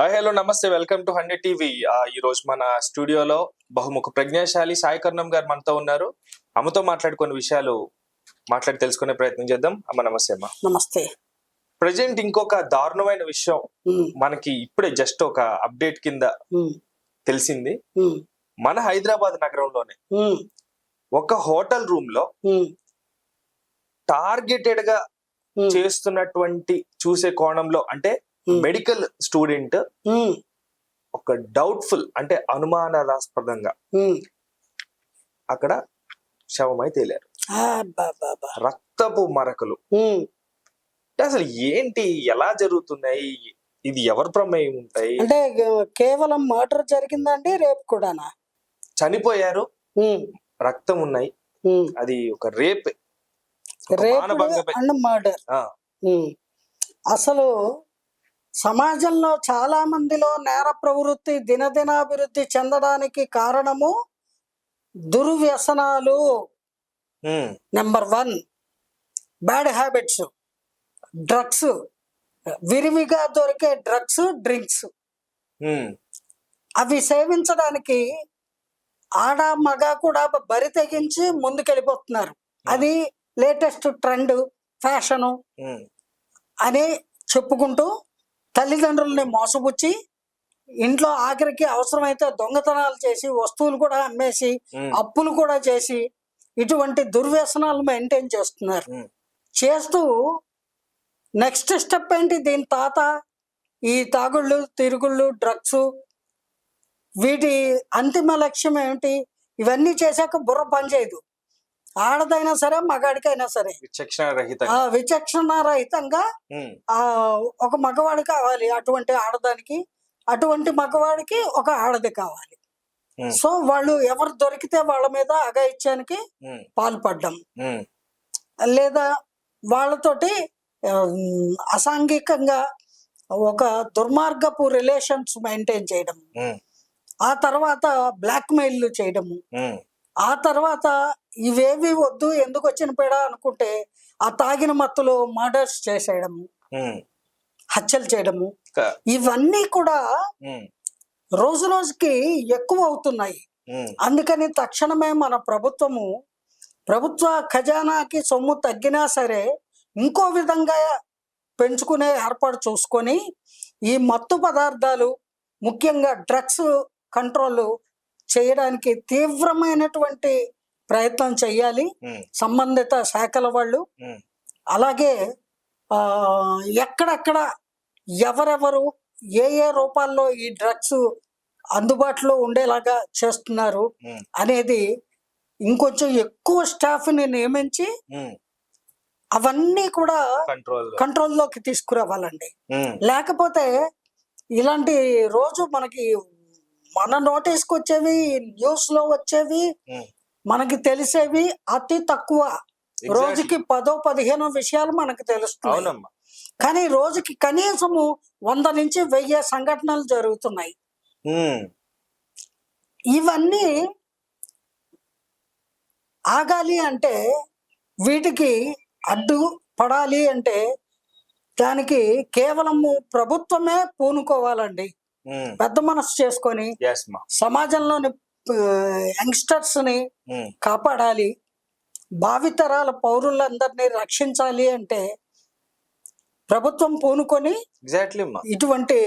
Hi hello నమస్తే welcome to hundred TV. ఈ రోజు మన స్టూడియోలో బహుముఖ ప్రజ్ఞాశాలి సాయి కర్ణం గారు మనతో ఉన్నారు. అమ్మతో మాట్లాడుకునే విషయాలు మాట్లాడి తెలుసుకునే ప్రయత్నం చేద్దాం. అమ్మ నమస్తే అమ్మ. నమస్తే. ప్రజెంట్ ఇంకొక దారుణమైన విషయం మనకి ఇప్పుడే జస్ట్ ఒక అప్డేట్ కింద తెలిసింది. మన హైదరాబాద్ నగరంలోనే ఒక హోటల్ రూమ్లో టార్గెటెడ్గా చేస్తున్నటువంటి చూసే కోణంలో అంటే. మెడికల్ స్టూడెంట్ ఉమ్, ఒక డౌట్ఫుల్ అంటే అనుమానాస్పదంగా ఉమ్. అక్కడ శవమై తేలారు. రక్తపు మరకలు. అసలు ఏంటి? ఎలా జరుగుతున్నాయి? ఇది ఎవరి ప్రమేయం ఉంటాయి? అంటే కేవలం మర్డర్ జరిగిందండి రేపు కూడానా? చనిపోయారు. రక్తం ఉన్నాయి. అది ఒక రేప్. మానభంగమే. And murder. అసలు సమాజంలో చాలా మందిలో నేర ప్రవృత్తి దినదినాభివృద్ధి చెందడానికి కారణము దుర్వ్యసనాలు. Number one bad habits drugs విరివిగా దొరికే డ్రగ్స్ డ్రింక్స్ అవి సేవించడానికి ఆడ మగ కూడా బరి తెగించి ముందుకెళ్ళిపోతున్నారు. అది లేటెస్ట్ ట్రెండ్ ఫ్యాషను అని చెప్పుకుంటూ తల్లిదండ్రుల్ని మోసపుచ్చి ఇంట్లో ఆఖరికి అవసరమైతే దొంగతనాలు చేసి వస్తువులు కూడా అమ్మేసి అప్పులు కూడా చేసి ఇటువంటి దుర్వ్యసనాలు మెయింటైన్ చేస్తున్నారు. చేస్తూ నెక్స్ట్ స్టెప్ ఏంటి? దీని తాత ఈ తాగుళ్ళు తిరుగుళ్ళు డ్రగ్స్ వీటి అంతిమ లక్ష్యం ఏమిటి ఇవన్నీ చేశాక బుర్ర పనిచేయదు. ఆడదైనా సరే మగాడికైనా సరే. విచక్షణ రహిత విచక్షణ రహితంగా ఆ ఒక మగవాడు కావాలి అటువంటి ఆడదానికి అటువంటి మగవాడికి ఒక ఆడది కావాలి. సో వాళ్ళు ఎవరు దొరికితే వాళ్ళ మీద అగాయిత్యానికి పాల్పడ్డం. లేదా వాళ్ళతోటి అసాంఘికంగా ఒక దుర్మార్గపు రిలేషన్స్ మెయింటైన్ చేయడం. ఆ తర్వాత బ్లాక్మెయిల్ చేయడము. ఆ తర్వాత ఇవేవి వద్దు ఎందుకు వచ్చిన పేడ అనుకుంటే ఆ తాగిన మత్తులో మర్డర్స్ చేసేయడము హత్యలు చేయడము. ఇవన్నీ కూడా రోజు రోజుకి ఎక్కువ అవుతున్నాయి. అందుకని తక్షణమే మన ప్రభుత్వము ప్రభుత్వ ఖజానాకి సొమ్ము తగ్గినా సరే ఇంకో విధంగా పెంచుకునే ఏర్పాటు చూసుకొని ఈ మత్తు పదార్థాలు ముఖ్యంగా డ్రగ్స్ కంట్రోల్ చేయడానికి తీవ్రమైనటువంటి ప్రయత్నం చేయాలి సంబంధిత శాఖల వాళ్ళు. అలాగే ఎక్కడెక్కడ ఎవరెవరు ఏ ఏ రూపాల్లో ఈ డ్రగ్స్ అందుబాటులో ఉండేలాగా చేస్తున్నారు అనేది ఇంకొంచెం ఎక్కువ స్టాఫ్ని నియమించి అవన్నీ కూడా కంట్రోల్. కంట్రోల్లోకి తీసుకురావాలండి. లేకపోతే ఇలాంటి రోజు మనకి మన నోటీస్కి వచ్చేవి న్యూస్లో వచ్చేవి మనకి తెలిసేవి అతి తక్కువ. రోజుకి పదో పదిహేను విషయాలు మనకు తెలుస్తున్నాయి. కానీ రోజుకి కనీసము వంద నుంచి వెయ్యి సంఘటనలు జరుగుతున్నాయి. ఇవన్నీ ఆగాలి అంటే వీటికి అడ్డు పడాలి అంటే దానికి కేవలము ప్రభుత్వమే పూనుకోవాలండి. పెద్ద మనసు చేసుకొని సమాజంలోని యంగ్స్టర్స్ని కాపాడాలి. భావితరాల పౌరులందరినీ రక్షించాలి అంటే ప్రభుత్వం పూనుకొని ఎగ్జాక్ట్లీ ఇటువంటి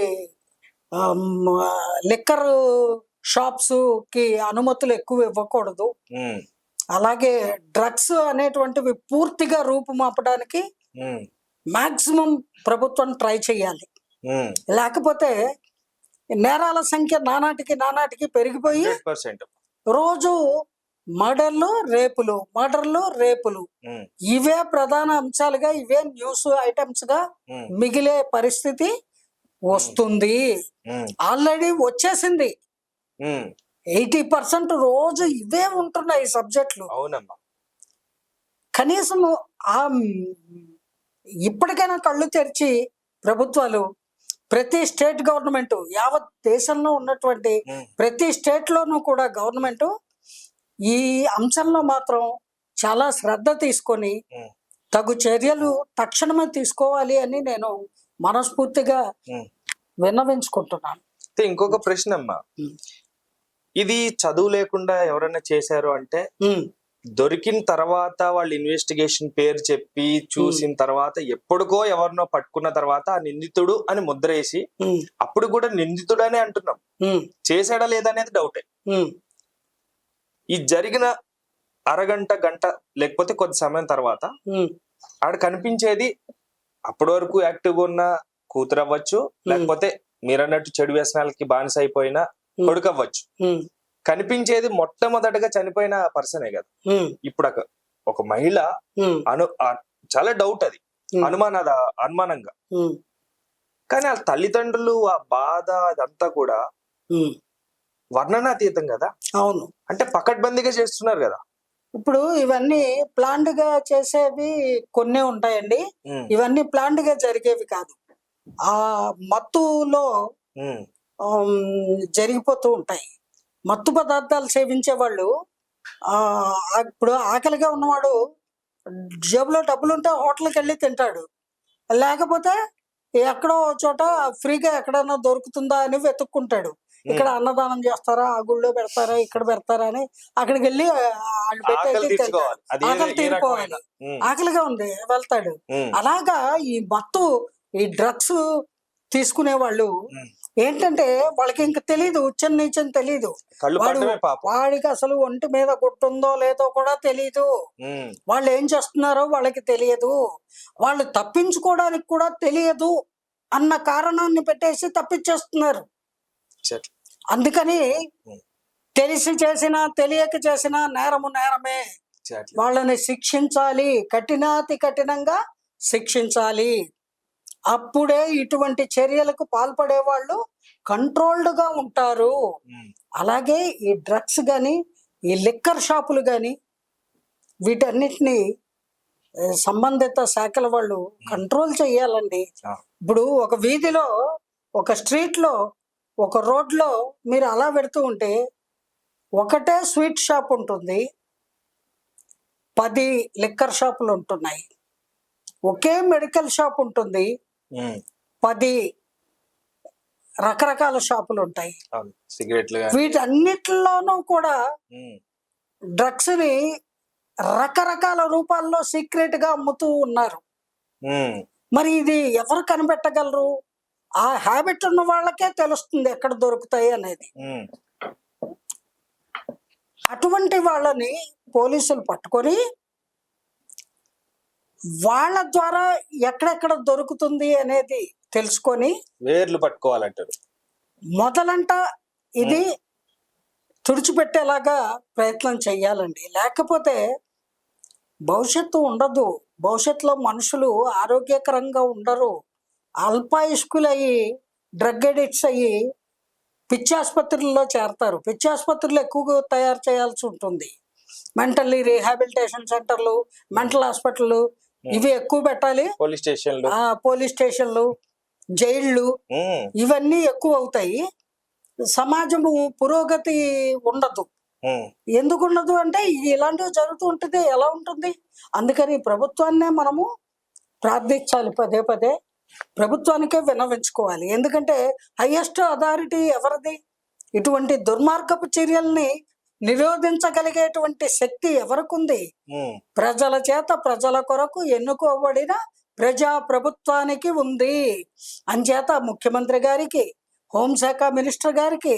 లిక్కర్ షాప్స్కి అనుమతులు ఎక్కువ ఇవ్వకూడదు. అలాగే డ్రగ్స్ అనేటువంటివి పూర్తిగా రూపుమాపడానికి మాక్సిమం ప్రభుత్వం ట్రై చేయాలి. లేకపోతే నేరాల సంఖ్య నానాటికి నానాటికి పెరిగిపోయి 100%. రోజు మర్డర్లు రేపులు మర్డర్లు రేపులు. ఇవే ప్రధాన అంశాలుగా ఇవే న్యూస్ ఐటమ్స్గా మిగిలే పరిస్థితి వస్తుంది. ఆల్రెడీ వచ్చేసింది. ఎయిటీ పర్సెంట్ రోజు ఇవే ఉంటున్నాయి సబ్జెక్టులు. అవునమ్మా. కనీసం ఆ ఇప్పటికైనా కళ్ళు తెరిచి ప్రభుత్వాలు ప్రతి స్టేట్ గవర్నమెంట్ యావత్ దేశంలో ఉన్నటువంటి ప్రతి స్టేట్ లోనూ కూడా గవర్నమెంట్ ఈ అంశంలో మాత్రం చాలా శ్రద్ధ తీసుకొని తగు చర్యలు తక్షణమే తీసుకోవాలి అని నేను మనస్ఫూర్తిగా విన్నవించుకుంటున్నాను. అయితే ఇంకొక ప్రశ్న అమ్మా. ఇది చదువు లేకుండా ఎవరైనా చేశారు అంటే దొరికిన తర్వాత వాళ్ళు ఇన్వెస్టిగేషన్ పేరు చెప్పి చూసిన తర్వాత ఎప్పటికో ఎవరినో పట్టుకున్న తర్వాత ఆ నిందితుడు అని ముద్ర వేసి అప్పుడు కూడా నిందితుడనే అంటున్నాం. ఉమ్, చేశాడా లేదా అనేది డౌటే ఈ జరిగిన అరగంట గంట లేకపోతే కొద్ది సమయం తర్వాత ఆడ కనిపించేది అప్పటి వరకు యాక్టివ్గా ఉన్న కూతురు అవ్వచ్చు లేకపోతే మీరన్నట్టు చెడు వ్యసనాలకి బానిస అయిపోయిన. కొడుకు అవ్వచ్చు. కనిపించేది మొట్టమొదటగా చనిపోయిన పర్సనే కదా. ఇప్పుడు ఒక- మహిళ అను చాలా డౌట్ అది. అనుమాన అనుమానంగా. కానీ ఆ తల్లిదండ్రులు ఆ బాధ అదంతా కూడా. వర్ణనాతీతం కదా? అవును. అంటే పకడ్బందీగా చేస్తున్నారు కదా? ఇప్పుడు ఇవన్నీ ప్లాండ్గా చేసేవి కొన్ని ఉంటాయండి. ఇవన్నీ ప్లాండ్గా జరిగేవి కాదు. ఆ మత్తులో జరిగిపోతూ ఉంటాయి. మత్తు పదార్థాలు సేవించే వాళ్ళు ఆ ఇప్పుడు ఆకలిగా ఉన్నవాడు జేబులో డబ్బులు ఉంటే హోటల్కి వెళ్ళి తింటాడు. లేకపోతే ఎక్కడో చోట ఫ్రీగా ఎక్కడైనా దొరుకుతుందా అని వెతుక్కుంటాడు. ఇక్కడ అన్నదానం చేస్తారా ఆ గుళ్ళో పెడతారా ఇక్కడ పెడతారా అని అక్కడికి వెళ్ళి ఆకలి ఉమ్, ఆకలిగా ఉంది వెళ్తాడు. అలాగా ఈ మత్తు ఈ డ్రగ్స్ తీసుకునే వాళ్ళు. ఏంటంటే వాళ్ళకి ఇంకా తెలియదు ఉచ్చం నీచం తెలియదు వాడు వాడికి అసలు ఒంటి మీద గుట్టుందో లేదో కూడా తెలియదు వాళ్ళు ఏం చేస్తున్నారో వాళ్ళకి తెలియదు. వాళ్ళు తప్పించుకోవడానికి కూడా తెలియదు అన్న కారణాన్ని పెట్టేసి తప్పించేస్తున్నారు. అందుకని. తెలిసి చేసినా తెలియక చేసినా నేరము నేరమే. వాళ్ళని శిక్షించాలి. కఠినాతి కఠినంగా శిక్షించాలి. అప్పుడే ఇటువంటి చర్యలకు పాల్పడే వాళ్ళు కంట్రోల్డ్గా ఉంటారు. అలాగే ఈ డ్రగ్స్ కానీ ఈ లిక్కర్ షాపులు కానీ వీటన్నిటిని సంబంధిత శాఖల వాళ్ళు కంట్రోల్ చేయాలండి. ఇప్పుడు ఒక వీధిలో ఒక స్ట్రీట్లో ఒక రోడ్లో మీరు అలా పెడుతూ ఉంటే ఒకటే స్వీట్ షాప్ ఉంటుంది. పది లిక్కర్ షాపులు ఉంటున్నాయి. ఒకే మెడికల్ షాప్ ఉంటుంది. పది రకరకాల షాపులు ఉంటాయి. వీటన్నిటిలోనూ కూడా డ్రగ్స్ని రకరకాల రూపాల్లో సీక్రెట్గా అమ్ముతూ ఉన్నారు. మరి ఇది ఎవరు కనిపెట్టగలరు? ఆ హ్యాబిట్ ఉన్న వాళ్ళకే తెలుస్తుంది ఎక్కడ దొరుకుతాయి అనేది. అటువంటి వాళ్ళని పోలీసులు పట్టుకొని వాళ్ళ ద్వారా ఎక్కడెక్కడ దొరుకుతుంది అనేది తెలుసుకొని వేర్లు పట్టుకోవాలంటారు. మొదలంట ఇది తుడిచిపెట్టేలాగా ప్రయత్నం చెయ్యాలండి లేకపోతే భవిష్యత్తు ఉండదు. భవిష్యత్తులో మనుషులు ఆరోగ్యకరంగా ఉండరు. అల్పాయుష్కులయ్యి డ్రగ్ అడిక్ట్స్ అయ్యి పిచ్చి ఆసుపత్రుల్లో చేరతారు. పిచ్చి ఆసుపత్రులు ఎక్కువగా తయారు చేయాల్సి ఉంటుంది. మెంటల్లీ రీహాబిలిటేషన్ సెంటర్లు మెంటల్ హాస్పిటల్ ఇవి ఎక్కువ పెట్టాలి. పోలీస్ స్టేషన్లు. పోలీస్ స్టేషన్లు జైళ్ళు ఇవన్నీ ఎక్కువ అవుతాయి. సమాజము పురోగతి ఉండదు. ఎందుకు ఉండదు అంటే ఇలాంటివి జరుగుతూ ఉంటుంది ఎలా ఉంటుంది? అందుకని ప్రభుత్వాన్నే మనము ప్రార్థించాలి పదే పదే. ప్రభుత్వానికే విన్నవించుకోవాలి ఎందుకంటే హైయెస్ట్ అథారిటీ ఎవరిది? ఇటువంటి దుర్మార్గపు చర్యల్ని నిరోధించగలిగేటువంటి శక్తి ఎవరికుంది? ఉమ్, ప్రజల చేత ప్రజల కొరకు ఎన్నుకోబడిన ప్రజా ప్రభుత్వానికి ఉంది. అంచేత ముఖ్యమంత్రి గారికి హోంశాఖ మినిస్టర్ గారికి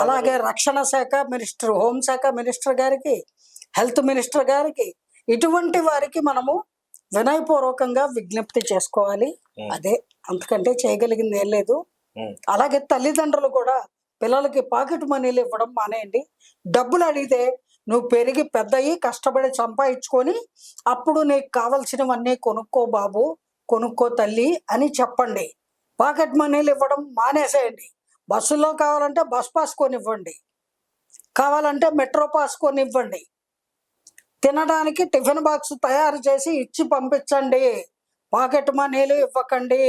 అలాగే రక్షణ శాఖ మినిస్టర్ హోంశాఖ మినిస్టర్ గారికి హెల్త్ మినిస్టర్ గారికి ఇటువంటి వారికి మనము వినయపూర్వకంగా విజ్ఞప్తి చేసుకోవాలి. అదే అంతకంటే చేయగలిగింది ఏం లేదు. అలాగే తల్లిదండ్రులు కూడా పిల్లలకి పాకెట్ మనీలు ఇవ్వడం మానేయండి. డబ్బులు అడిగితే నువ్వు పెరిగి పెద్దయి కష్టపడి సంపాదించుకొని అప్పుడు నీకు కావలసినవన్నీ కొనుక్కో బాబు కొనుక్కో తల్లి అని చెప్పండి. పాకెట్ మనీలు ఇవ్వడం మానేసేయండి. బస్సులో కావాలంటే బస్ పాస్ కొనివ్వండి. కావాలంటే మెట్రో పాస్ కొనివ్వండి. తినడానికి టిఫిన్ బాక్స్ తయారు చేసి ఇచ్చి పంపించండి. పాకెట్ మనీలు ఇవ్వకండి.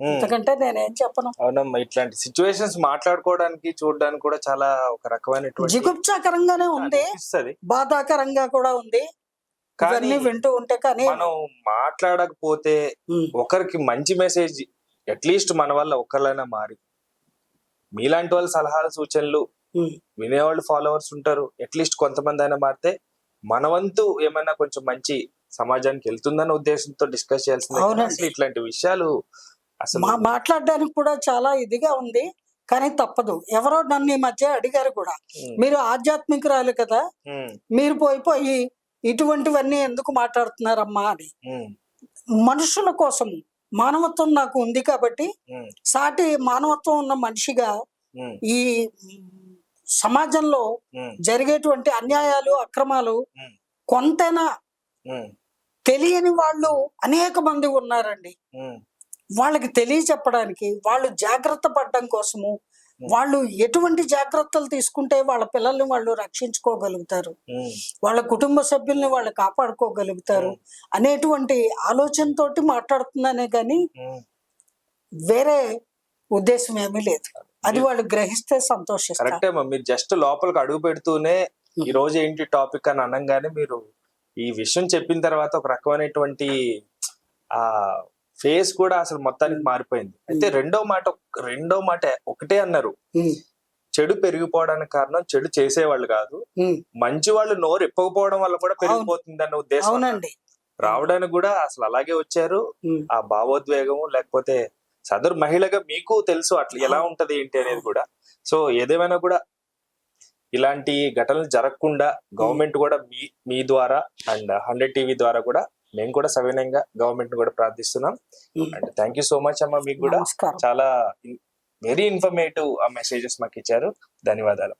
ఎందుకంటే నేనేం చెప్పను. అవునమ్మా ఇట్లాంటి సిచ్యువేషన్స్ మాట్లాడుకోవడానికి చూడడానికి కూడా చాలా ఒక రకమైనటువంటి జిగుప్సాకరంగానే ఉంది. అనిపిస్తది. బాధాకరంగా కూడా ఉంది. కానీ ఇవన్నీ వింటూ ఉంటే కానీ మనం మాట్లాడకపోతే ఉమ్, ఒకరికి మంచి మెసేజ్ అట్లీస్ట్ మన వల్ల ఒక్కళ్ళైనా మారి. మీలాంటి వాళ్ళ సలహాలు సూచనలు ఉమ్. వినేవాళ్ళు ఫాలోవర్స్ ఉంటారు. అట్లీస్ట్ కొంతమంది అయినా మారితే మన వంతు ఏమైనా కొంచెం మంచి సమాజానికి వెళ్తుందన్న ఉద్దేశంతో డిస్కస్ చేయాల్సింది. కానీ అవునండి. అసలు ఇట్లాంటి విషయాలు మా మాట్లాడడానికి కూడా చాలా ఇదిగా ఉంది కానీ తప్పదు. ఎవరో నన్ను ఈ మధ్య అడిగారు కూడా. మీరు ఆధ్యాత్మికురాలు కదా మీరు పోయి పోయి ఇటువంటివన్నీ ఎందుకు మాట్లాడుతున్నారమ్మా అని. మనుషుల కోసం మానవత్వం నాకు ఉంది కాబట్టి సాటి మానవత్వం ఉన్న మనిషిగా ఈ సమాజంలో జరిగేటువంటి అన్యాయాలు అక్రమాలు. కొంతైనా తెలియని వాళ్ళు అనేక మంది ఉన్నారండి. వాళ్ళకి తెలియచెప్పడానికి వాళ్ళు జాగ్రత్త పడడం కోసము వాళ్ళు ఎటువంటి జాగ్రత్తలు తీసుకుంటే వాళ్ళ పిల్లల్ని వాళ్ళు రక్షించుకోగలుగుతారు? వాళ్ళ కుటుంబ సభ్యుల్ని వాళ్ళు కాపాడుకోగలుగుతారు? అనేటువంటి ఆలోచనతోటి మాట్లాడుతున్నానే కానీ. వేరే ఉద్దేశం ఏమీ లేదు. అది వాళ్ళు గ్రహిస్తే సంతోషిస్తారు. కరెక్టే మీరు జస్ట్ లోపలికి అడుగు పెడుతూనే ఈ రోజు ఏంటి టాపిక్ అని అనగానే మీరు ఈ విషయం చెప్పిన తర్వాత ఒక రకమైనటువంటి ఆ ఫేస్ కూడా అసలు మొత్తానికి మారిపోయింది. అయితే రెండో మాట రెండో మాట ఒకటే అన్నారు. చెడు పెరిగిపోవడానికి కారణం చెడు చేసేవాళ్ళు కాదు. మంచి వాళ్ళు నోరు ఎప్పకపోవడం వల్ల కూడా పెరిగిపోతుంది అన్న ఉద్దేశం. అవునండి. రావడానికి కూడా అసలు అలాగే వచ్చారు. ఆ భావోద్వేగం లేకపోతే సదరు మహిళగా మీకు తెలుసు అట్లా ఎలా ఉంటది ఏంటి అనేది కూడా. సో ఏదేమైనా కూడా ఇలాంటి ఘటనలు జరగకుండా గవర్నమెంట్ కూడా మీ మీ ద్వారా అండ్ హండ్రెడ్ టీవీ ద్వారా కూడా మేము కూడా సవినయంగా గవర్నమెంట్ కూడా ప్రార్థిస్తున్నాం. And thank you so much అమ్మ మీకు కూడా. చాలా వెరీ ఇన్ఫర్మేటివ్ మెసేజెస్ మాకు ఇచ్చారు. ధన్యవాదాలు